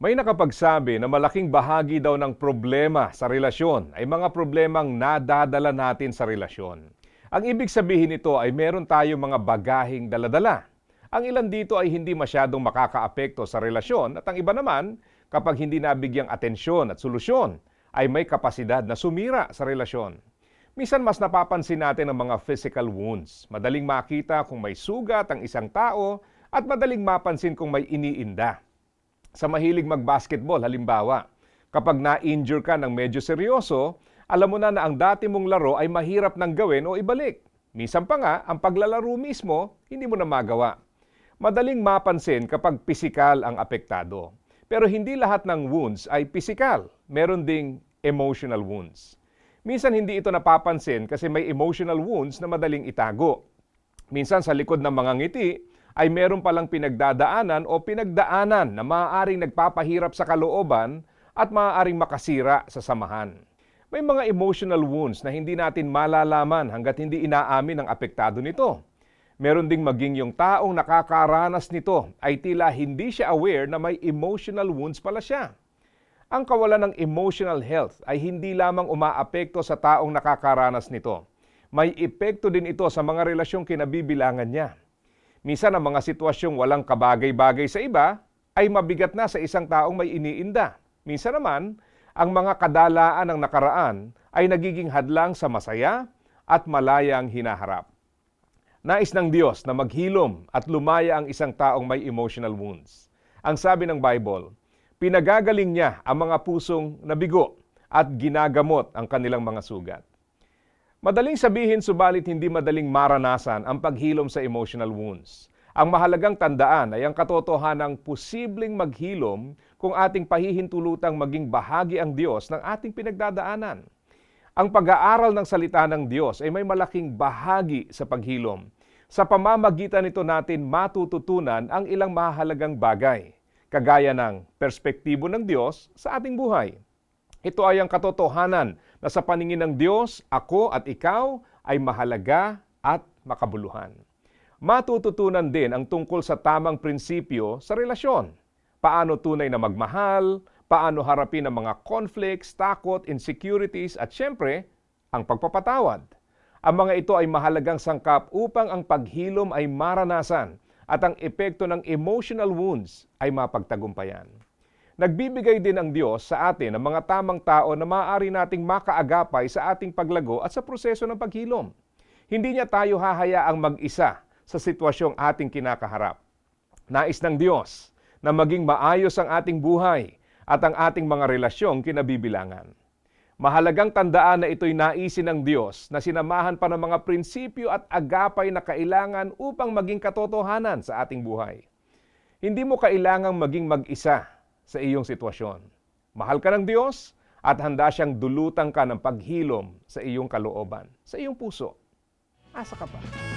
May nakapagsabi na malaking bahagi daw ng problema sa relasyon ay mga problemang nadadala natin sa relasyon. Ang ibig sabihin nito ay meron tayong mga bagahing daladala. Ang ilan dito ay hindi masyadong makakaapekto sa relasyon at ang iba naman, kapag hindi nabigyang atensyon at solusyon, ay may kapasidad na sumira sa relasyon. Minsan mas napapansin natin ang mga physical wounds. Madaling makita kung may sugat ang isang tao at madaling mapansin kung may iniinda sa mahilig mag-basketball halimbawa. Kapag na-injure ka ng medyo seryoso, alam mo na na ang dati mong laro ay mahirap nang gawin o ibalik. Minsan pa nga, ang paglalaro mismo, hindi mo na magawa. Madaling mapansin kapag pisikal ang apektado. Pero hindi lahat ng wounds ay pisikal. Meron ding emotional wounds. Minsan hindi ito napapansin kasi may emotional wounds na madaling itago. Minsan sa likod ng mga ngiti ay meron palang pinagdadaanan o pinagdaanan na maaaring nagpapahirap sa kalooban at maaaring makasira sa samahan. May mga emotional wounds na hindi natin malalaman hanggat hindi inaamin ng apektado nito. Meron ding maging yung taong nakakaranas nito ay tila hindi siya aware na may emotional wounds pala siya. Ang kawalan ng emotional health ay hindi lamang umaapekto sa taong nakakaranas nito. May epekto din ito sa mga relasyong kinabibilangan niya. Minsan ang mga sitwasyong walang kabagay-bagay sa iba ay mabigat na sa isang taong may iniinda. Minsan naman, ang mga kadalaan ng nakaraan ay nagiging hadlang sa masaya at malayang hinaharap. Nais ng Diyos na maghilom at lumaya ang isang taong may emotional wounds. Ang sabi ng Bible, pinagagaling niya ang mga pusong nabigo at ginagamot ang kanilang mga sugat. Madaling sabihin subalit hindi madaling maranasan ang paghilom sa emotional wounds. Ang mahalagang tandaan ay ang katotohanang posibleng maghilom kung ating pahihintulutang maging bahagi ang Diyos ng ating pinagdadaanan. Ang pag-aaral ng salita ng Diyos ay may malaking bahagi sa paghilom. Sa pamamagitan nito natin matututunan ang ilang mahalagang bagay, kagaya ng perspektibo ng Diyos sa ating buhay. Ito ay ang katotohanan na sa paningin ng Diyos, ako at ikaw ay mahalaga at makabuluhan. Matututunan din ang tungkol sa tamang prinsipyo sa relasyon. Paano tunay na magmahal, paano harapin ang mga conflicts, takot, insecurities at syempre, ang pagpapatawad. Ang mga ito ay mahalagang sangkap upang ang paghilom ay maranasan at ang epekto ng emotional wounds ay mapagtagumpayan. Nagbibigay din ang Diyos sa atin ng mga tamang tao na maaari nating makaagapay sa ating paglago at sa proseso ng paghilom. Hindi niya tayo hahayaang mag-isa sa sitwasyong ating kinakaharap. Nais ng Diyos na maging maayos ang ating buhay at ang ating mga relasyong kinabibilangan. Mahalagang tandaan na ito'y naisin ng Diyos na sinamahan pa ng mga prinsipyo at agapay na kailangan upang maging katotohanan sa ating buhay. Hindi mo kailangang maging mag-isa sa iyong sitwasyon. Mahal ka ng Diyos at handa siyang dulutan ka ng paghilom sa iyong kalooban, sa iyong puso. Asa ka pa?